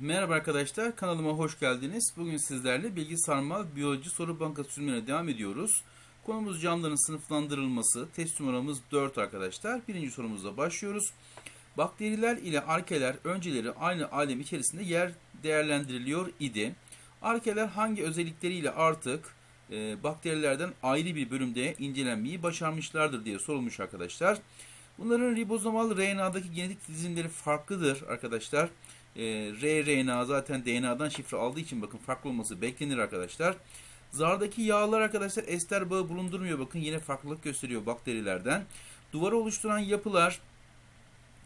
Merhaba arkadaşlar, kanalıma hoş geldiniz. Bugün sizlerle bilgi sarmal biyoloji soru bankası çözümlerine devam ediyoruz. Konumuz canlıların sınıflandırılması. Test numaramız 4 arkadaşlar. Birinci sorumuzla başlıyoruz. Bakteriler ile arkeler önceleri aynı alem içerisinde yer değerlendiriliyor idi. Arkeler hangi özellikleriyle artık e, bakterilerden ayrı bir bölümde incelenmeyi başarmışlardır diye sorulmuş arkadaşlar. Bunların ribozomal RNA'daki genetik dizimleri farklıdır arkadaşlar. E, rRNA zaten DNA'dan şifre aldığı için bakın farklı olması beklenir arkadaşlar. Zardaki yağlar arkadaşlar ester bağı bulundurmuyor. Bakın yine farklılık gösteriyor bakterilerden. Duvarı oluşturan yapılar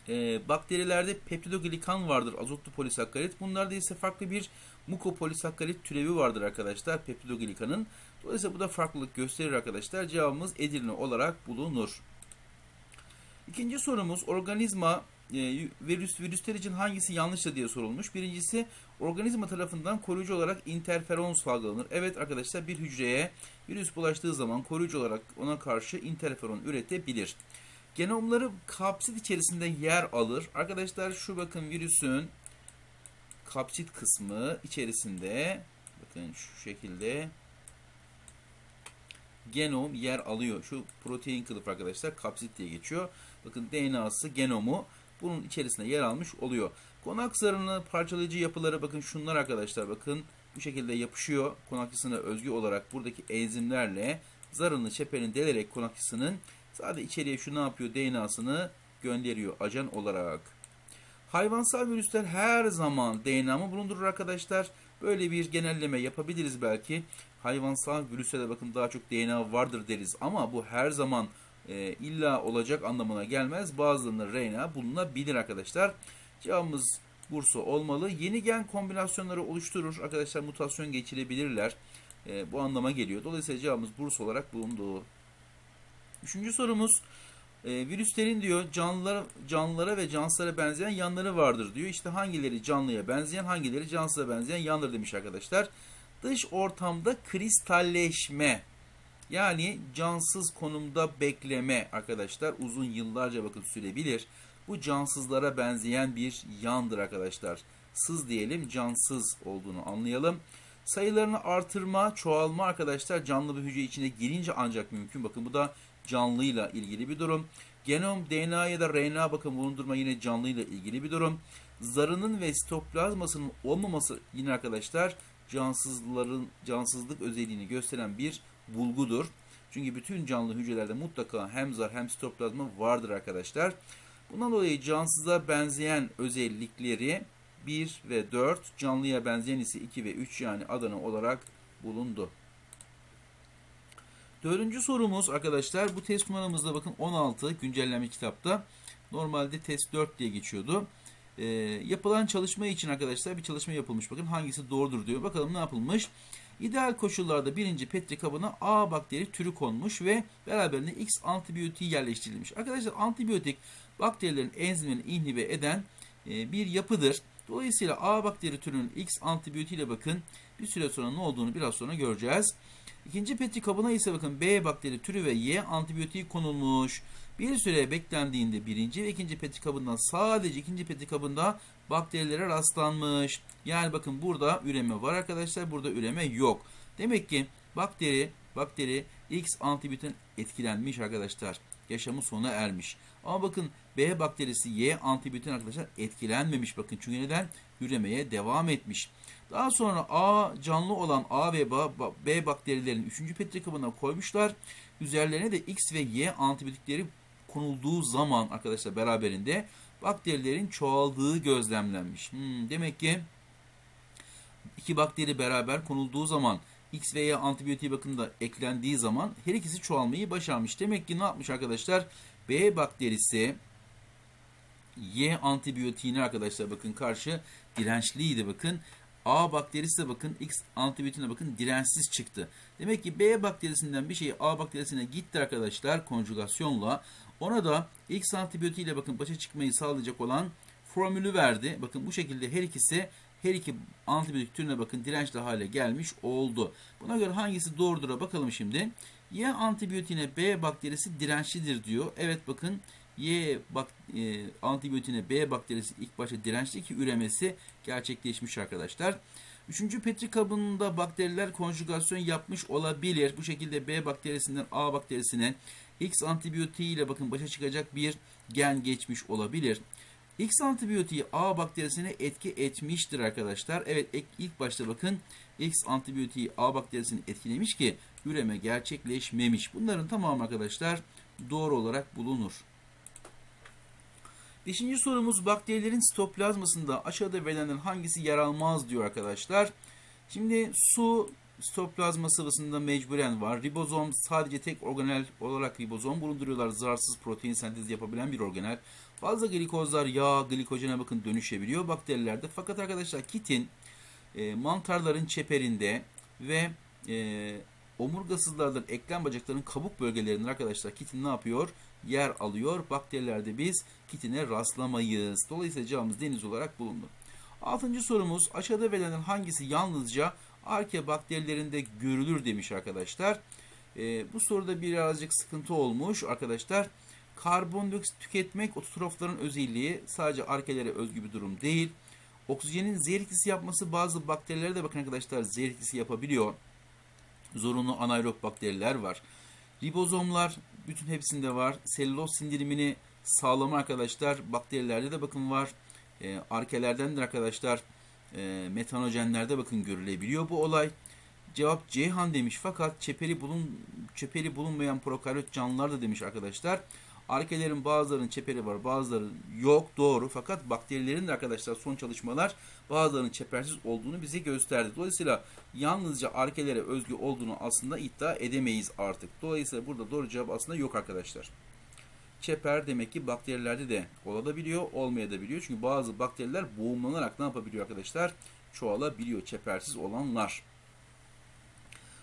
e, bakterilerde peptidoglikan vardır. Azotlu polisakkarit. Bunlarda ise farklı bir mukopolisakkarit türevi vardır arkadaşlar. Peptidoglikanın. Dolayısıyla bu da farklılık gösterir arkadaşlar. Cevabımız Edirne olarak bulunur. İkinci sorumuz organizma virüs virüsler için hangisi yanlıştır diye sorulmuş. Birincisi organizma tarafından koruyucu olarak interferon salgılanır. Evet arkadaşlar bir hücreye virüs bulaştığı zaman koruyucu olarak ona karşı interferon üretebilir. Genomları kapsit içerisinde yer alır. Arkadaşlar şu bakın virüsün kapsit kısmı içerisinde bakın şu şekilde genom yer alıyor. Şu protein kılıf arkadaşlar kapsit diye geçiyor. Bakın DNA'sı genomu bunun içerisinde yer almış oluyor. Konak zarını parçalayıcı yapıları bakın şunlar arkadaşlar bakın bu şekilde yapışıyor. Konakçısına özgü olarak buradaki enzimlerle zarını çeperini delerek konakçısının sadece içeriye şu ne yapıyor DNA'sını gönderiyor ajan olarak. Hayvansal virüsler her zaman DNA mı bulundurur arkadaşlar? Böyle bir genelleme yapabiliriz belki. Hayvansal virüslerde bakın daha çok DNA vardır deriz ama bu her zaman e, illa olacak anlamına gelmez. Bazılarında RNA bulunabilir arkadaşlar. Cevabımız Bursa olmalı. Yeni gen kombinasyonları oluşturur. Arkadaşlar mutasyon geçirebilirler. E, bu anlama geliyor. Dolayısıyla cevabımız Bursa olarak bulundu. Üçüncü sorumuz. E, virüslerin diyor canlılara, canlılara ve cansılara benzeyen yanları vardır diyor. İşte hangileri canlıya benzeyen hangileri cansıza benzeyen yandır demiş arkadaşlar. Dış ortamda kristalleşme yani cansız konumda bekleme arkadaşlar uzun yıllarca bakın sürebilir. Bu cansızlara benzeyen bir yandır arkadaşlar. Sız diyelim cansız olduğunu anlayalım. Sayılarını artırma, çoğalma arkadaşlar canlı bir hücre içine girince ancak mümkün. Bakın bu da canlıyla ilgili bir durum. Genom, DNA ya da RNA bakın bulundurma yine canlıyla ilgili bir durum. Zarının ve sitoplazmasının olmaması yine arkadaşlar cansızların cansızlık özelliğini gösteren bir bulgudur. Çünkü bütün canlı hücrelerde mutlaka hem zar hem sitoplazma vardır arkadaşlar. Bundan dolayı cansıza benzeyen özellikleri 1 ve 4, canlıya benzeyen ise 2 ve 3 yani Adana olarak bulundu. Dördüncü sorumuz arkadaşlar bu test numaramızda bakın 16 güncellenmiş kitapta. Normalde test 4 diye geçiyordu. Ee, yapılan çalışma için arkadaşlar bir çalışma yapılmış. Bakın hangisi doğrudur diyor. Bakalım ne yapılmış. İdeal koşullarda birinci petri kabına A bakteri türü konmuş ve beraberinde X antibiyotiği yerleştirilmiş. Arkadaşlar antibiyotik bakterilerin enzimlerini inhibe eden e, bir yapıdır. Dolayısıyla A bakteri türünün X antibiyotiğiyle bakın bir süre sonra ne olduğunu biraz sonra göreceğiz. İkinci petri kabına ise bakın B bakteri türü ve Y antibiyotiği konulmuş. Bir süre beklendiğinde birinci ve ikinci petri kabından sadece ikinci petri kabında bakterilere rastlanmış. Yani bakın burada üreme var arkadaşlar. Burada üreme yok. Demek ki bakteri bakteri X antibiyotin etkilenmiş arkadaşlar. Yaşamı sona ermiş. Ama bakın B bakterisi Y antibiyotin arkadaşlar etkilenmemiş. Bakın çünkü neden? Üremeye devam etmiş. Daha sonra A canlı olan A ve B bakterilerin 3. petri kabına koymuşlar. Üzerlerine de X ve Y antibiyotikleri konulduğu zaman arkadaşlar beraberinde bakterilerin çoğaldığı gözlemlenmiş. Hmm, demek ki iki bakteri beraber konulduğu zaman X veya antibiyotiği bakımında eklendiği zaman her ikisi çoğalmayı başarmış. Demek ki ne yapmış arkadaşlar? B bakterisi Y antibiyotiğine arkadaşlar bakın karşı dirençliydi bakın. A bakterisi de bakın X antibiyotiğine bakın dirençsiz çıktı. Demek ki B bakterisinden bir şey A bakterisine gitti arkadaşlar konjugasyonla. Ona da X antibiyotiğiyle bakın başa çıkmayı sağlayacak olan formülü verdi. Bakın bu şekilde her ikisi her iki antibiyotik türüne bakın dirençli hale gelmiş oldu. Buna göre hangisi doğrudur bakalım şimdi. Y antibiyotiğine B bakterisi dirençlidir diyor. Evet bakın Y bak, e, antibiyotiğine B bakterisi ilk başta dirençli ki üremesi gerçekleşmiş arkadaşlar. Üçüncü petri kabında bakteriler konjugasyon yapmış olabilir. Bu şekilde B bakterisinden A bakterisine X antibiyotiği ile bakın başa çıkacak bir gen geçmiş olabilir. X antibiyotiği A bakterisine etki etmiştir arkadaşlar. Evet ilk başta bakın X antibiyotiği A bakterisini etkilemiş ki üreme gerçekleşmemiş. Bunların tamamı arkadaşlar doğru olarak bulunur. Beşinci sorumuz bakterilerin sitoplazmasında aşağıda verilenlerin hangisi yer almaz diyor arkadaşlar. Şimdi su sitoplazma sıvısında mecburen var. Ribozom sadece tek organel olarak ribozom bulunduruyorlar. Zararsız protein sentezi yapabilen bir organel. Fazla glikozlar yağ, glikojene bakın dönüşebiliyor bakterilerde. Fakat arkadaşlar kitin e, mantarların çeperinde ve e, omurgasızlardan eklem bacaklarının kabuk bölgelerinde arkadaşlar kitin ne yapıyor? Yer alıyor. Bakterilerde biz kitine rastlamayız. Dolayısıyla cevabımız deniz olarak bulundu. Altıncı sorumuz aşağıda verilen hangisi yalnızca arke bakterilerinde görülür demiş arkadaşlar. E, bu soruda birazcık sıkıntı olmuş arkadaşlar. Karbondioksit tüketmek ototrofların özelliği sadece arkelere özgü bir durum değil. Oksijenin zehir etkisi yapması bazı bakterilere de bakın arkadaşlar zehir etkisi yapabiliyor. Zorunlu anaerob bakteriler var. Ribozomlar bütün hepsinde var. Selüloz sindirimini sağlama arkadaşlar bakterilerde de bakın var. E, arkelerdendir arkadaşlar. E, metanojenlerde bakın görülebiliyor bu olay. Cevap Ceyhan demiş fakat çeperi bulun çeperi bulunmayan prokaryot canlılar da demiş arkadaşlar. Arkelerin bazılarının çeperi var bazıları yok doğru fakat bakterilerin de arkadaşlar son çalışmalar bazılarının çepersiz olduğunu bize gösterdi. Dolayısıyla yalnızca arkelere özgü olduğunu aslında iddia edemeyiz artık. Dolayısıyla burada doğru cevap aslında yok arkadaşlar. Çeper demek ki bakterilerde de olabiliyor, olmayabiliyor. Çünkü bazı bakteriler boğumlanarak ne yapabiliyor arkadaşlar? Çoğalabiliyor çepersiz olanlar.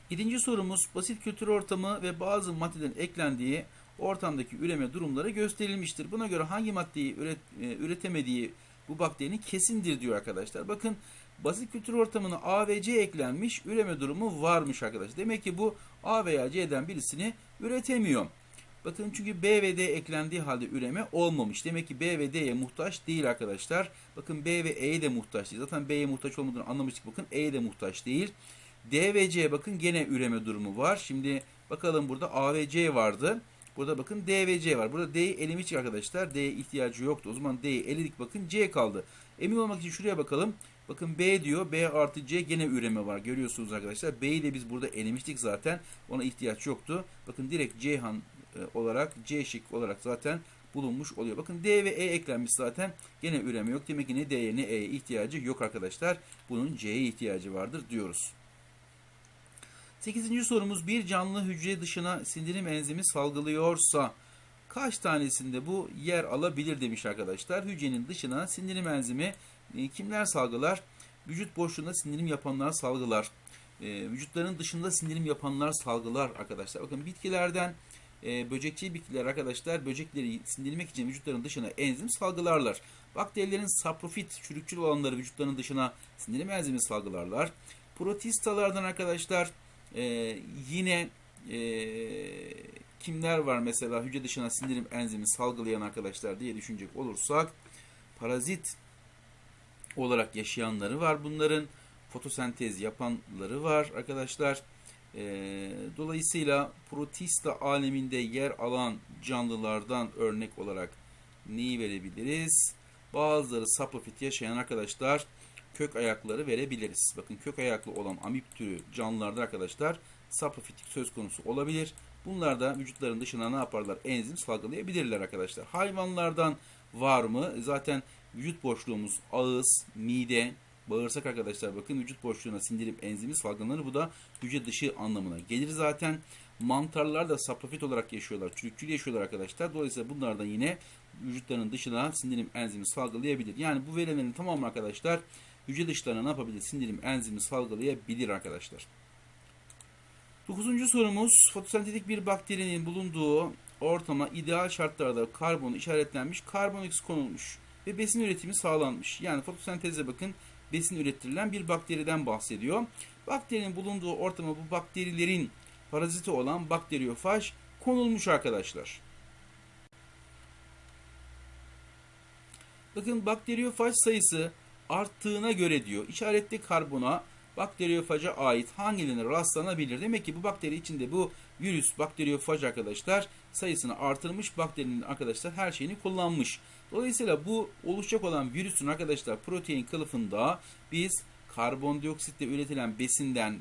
Yedinci sorumuz basit kültür ortamı ve bazı maddelerin eklendiği ortamdaki üreme durumları gösterilmiştir. Buna göre hangi maddeyi üret, e, üretemediği bu bakterinin kesindir diyor arkadaşlar. Bakın basit kültür ortamına A ve C eklenmiş üreme durumu varmış arkadaşlar. Demek ki bu A veya C'den birisini üretemiyor. Bakın çünkü B ve D eklendiği halde üreme olmamış. Demek ki B ve D'ye muhtaç değil arkadaşlar. Bakın B ve E'ye de muhtaç değil. Zaten B'ye muhtaç olmadığını anlamıştık. Bakın E'ye de muhtaç değil. D ve C bakın gene üreme durumu var. Şimdi bakalım burada A ve C vardı. Burada bakın D ve C var. Burada D'yi elemiş arkadaşlar. D'ye ihtiyacı yoktu. O zaman D'yi eledik bakın C kaldı. Emin olmak için şuraya bakalım. Bakın B diyor. B artı C gene üreme var. Görüyorsunuz arkadaşlar. B'yi de biz burada elemiştik zaten. Ona ihtiyaç yoktu. Bakın direkt Ceyhan e, olarak C şık olarak zaten bulunmuş oluyor. Bakın D ve E eklenmiş zaten. Gene üreme yok. Demek ki ne D'ye ne E'ye ihtiyacı yok arkadaşlar. Bunun C'ye ihtiyacı vardır diyoruz. 8. sorumuz bir canlı hücre dışına sindirim enzimi salgılıyorsa kaç tanesinde bu yer alabilir demiş arkadaşlar. Hücrenin dışına sindirim enzimi e, kimler salgılar? Vücut boşluğunda sindirim yapanlar salgılar. E, vücutların dışında sindirim yapanlar salgılar arkadaşlar. Bakın bitkilerden e, böcekçi bitkiler arkadaşlar böcekleri sindirmek için vücutların dışına enzim salgılarlar. Bakterilerin saprofit çürükçül olanları vücutların dışına sindirim enzimi salgılarlar. Protistalardan arkadaşlar ee, yine e, kimler var mesela hücre dışına sindirim enzimi salgılayan arkadaşlar diye düşünecek olursak parazit olarak yaşayanları var bunların fotosentez yapanları var arkadaşlar. E, dolayısıyla protista aleminde yer alan canlılardan örnek olarak neyi verebiliriz? Bazıları saprofit yaşayan arkadaşlar kök ayakları verebiliriz. Bakın kök ayaklı olan amip türü canlılarda arkadaşlar saprofitik söz konusu olabilir. Bunlar da vücutların dışına ne yaparlar? Enzim salgılayabilirler arkadaşlar. Hayvanlardan var mı? Zaten vücut boşluğumuz ağız, mide, bağırsak arkadaşlar bakın vücut boşluğuna sindirip enzimi salgılanır. Bu da hücre dışı anlamına gelir zaten. Mantarlar da saprofit olarak yaşıyorlar. Çürükçül yaşıyorlar arkadaşlar. Dolayısıyla bunlardan yine vücutlarının dışına sindirim enzimi salgılayabilir. Yani bu verilerin tamamı arkadaşlar hücre dışlarına ne yapabilir? Sindirim enzimi salgılayabilir arkadaşlar. Dokuzuncu sorumuz fotosentetik bir bakterinin bulunduğu ortama ideal şartlarda karbon işaretlenmiş, karbon X konulmuş ve besin üretimi sağlanmış. Yani fotosenteze bakın besin ürettirilen bir bakteriden bahsediyor. Bakterinin bulunduğu ortama bu bakterilerin paraziti olan bakteriyofaj konulmuş arkadaşlar. Bakın bakteriyofaj sayısı arttığına göre diyor işaretli karbona bakteriyofaja ait hangilerine rastlanabilir? Demek ki bu bakteri içinde bu virüs bakteriyofaj arkadaşlar sayısını artırmış bakterinin arkadaşlar her şeyini kullanmış. Dolayısıyla bu oluşacak olan virüsün arkadaşlar protein kılıfında biz karbondioksitle üretilen besinden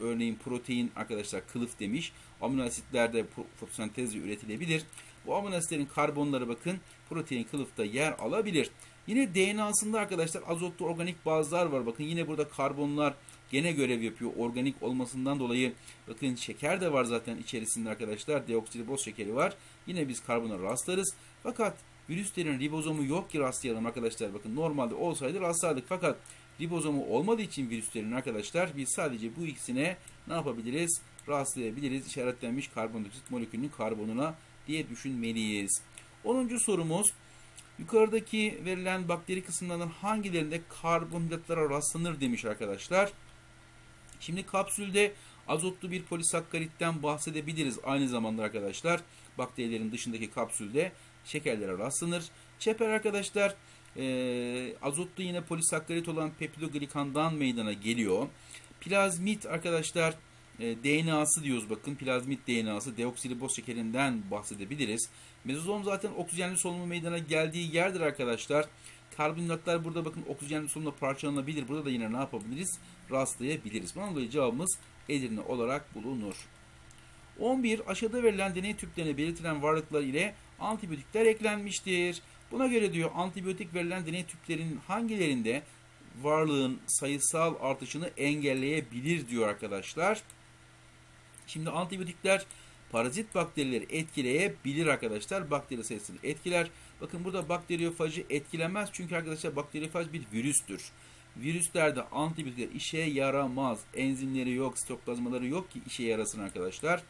örneğin protein arkadaşlar kılıf demiş. Amino asitlerde fotosentezle üretilebilir. Bu amino asitlerin karbonları bakın protein kılıfta yer alabilir. Yine DNA'sında arkadaşlar azotlu organik bazlar var. Bakın yine burada karbonlar gene görev yapıyor. Organik olmasından dolayı bakın şeker de var zaten içerisinde arkadaşlar. Deoksiriboz şekeri var. Yine biz karbona rastlarız. Fakat virüslerin ribozomu yok ki rastlayalım arkadaşlar. Bakın normalde olsaydı rastlardık. Fakat ribozomu olmadığı için virüslerin arkadaşlar biz sadece bu ikisine ne yapabiliriz? Rastlayabiliriz. İşaretlenmiş karbondioksit molekülünün karbonuna diye düşünmeliyiz. 10. sorumuz yukarıdaki verilen bakteri kısımlarından hangilerinde karbonhidratlara rastlanır demiş arkadaşlar. Şimdi kapsülde azotlu bir polisakkaritten bahsedebiliriz aynı zamanda arkadaşlar. Bakterilerin dışındaki kapsülde şekerlere rastlanır. Çeper arkadaşlar e, azotlu yine polisakkarit olan peptidoglikandan meydana geliyor. Plazmit arkadaşlar e, DNA'sı diyoruz bakın. Plazmit DNA'sı deoksiriboz şekerinden bahsedebiliriz. Mezozom zaten oksijenli solunumu meydana geldiği yerdir arkadaşlar. Karbonhidratlar burada bakın oksijenli solunumda parçalanabilir. Burada da yine ne yapabiliriz? Rastlayabiliriz. Bundan dolayı cevabımız Edirne olarak bulunur. 11. Aşağıda verilen deney tüplerine belirtilen varlıklar ile antibiyotikler eklenmiştir. Buna göre diyor antibiyotik verilen deney tüplerinin hangilerinde varlığın sayısal artışını engelleyebilir diyor arkadaşlar. Şimdi antibiyotikler parazit bakterileri etkileyebilir arkadaşlar. Bakteri sayısını etkiler. Bakın burada bakteriyofajı etkilemez. Çünkü arkadaşlar bakteriyofaj bir virüstür. Virüslerde antibiyotikler işe yaramaz. Enzimleri yok, sitoplazmaları yok ki işe yarasın arkadaşlar.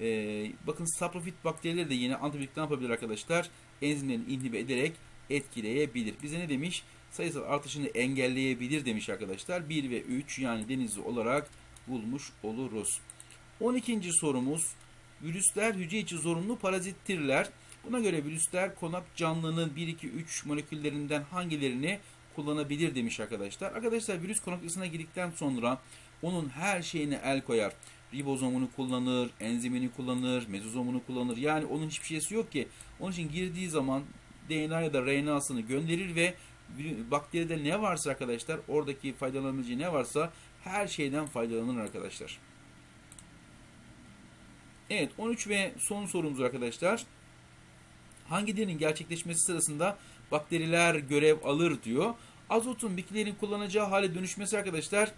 Ee, bakın saprofit bakterileri de yine antibiyotik ne yapabilir arkadaşlar? Enzimlerini inhibe ederek etkileyebilir. Bize ne demiş? Sayısal artışını engelleyebilir demiş arkadaşlar. 1 ve 3 yani denizli olarak bulmuş oluruz. 12. sorumuz virüsler hücre içi zorunlu parazittirler. Buna göre virüsler konak canlının 1, 2, 3 moleküllerinden hangilerini kullanabilir demiş arkadaşlar. Arkadaşlar virüs konaklısına girdikten sonra onun her şeyine el koyar. Ribozomunu kullanır, enzimini kullanır, mezozomunu kullanır. Yani onun hiçbir şeysi yok ki. Onun için girdiği zaman DNA ya da RNA'sını gönderir ve bakteride ne varsa arkadaşlar oradaki faydalanabileceği ne varsa her şeyden faydalanır arkadaşlar. Evet 13 ve son sorumuz arkadaşlar. Hangilerinin gerçekleşmesi sırasında bakteriler görev alır diyor. Azotun bitkilerin kullanacağı hale dönüşmesi arkadaşlar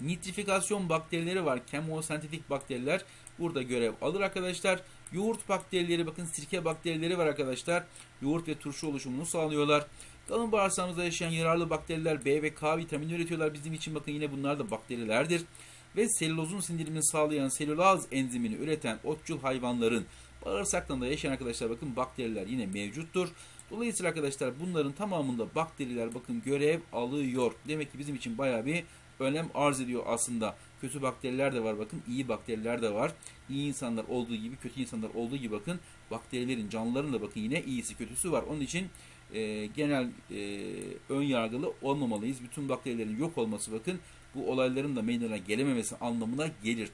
nitrifikasyon bakterileri var. Kemosentetik bakteriler burada görev alır arkadaşlar. Yoğurt bakterileri bakın sirke bakterileri var arkadaşlar. Yoğurt ve turşu oluşumunu sağlıyorlar. Kalın bağırsağımızda yaşayan yararlı bakteriler B ve K vitamini üretiyorlar. Bizim için bakın yine bunlar da bakterilerdir. Ve selülozun sindirimini sağlayan selülaz enzimini üreten otçul hayvanların bağırsaklarında yaşayan arkadaşlar bakın bakteriler yine mevcuttur. Dolayısıyla arkadaşlar bunların tamamında bakteriler bakın görev alıyor. Demek ki bizim için baya bir önem arz ediyor aslında. Kötü bakteriler de var bakın iyi bakteriler de var. İyi insanlar olduğu gibi kötü insanlar olduğu gibi bakın bakterilerin canlıların da bakın yine iyisi kötüsü var. Onun için e, genel e, ön yargılı olmamalıyız. Bütün bakterilerin yok olması bakın bu olayların da meydana gelememesi anlamına gelir.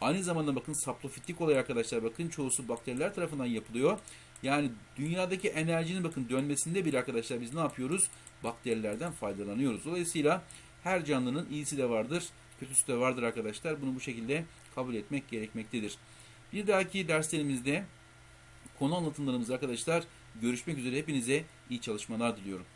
Aynı zamanda bakın saprofitlik olay arkadaşlar bakın çoğusu bakteriler tarafından yapılıyor. Yani dünyadaki enerjinin bakın dönmesinde bir arkadaşlar biz ne yapıyoruz? Bakterilerden faydalanıyoruz. Dolayısıyla her canlının iyisi de vardır, kötüsü de vardır arkadaşlar. Bunu bu şekilde kabul etmek gerekmektedir. Bir dahaki derslerimizde konu anlatımlarımız arkadaşlar görüşmek üzere. Hepinize iyi çalışmalar diliyorum.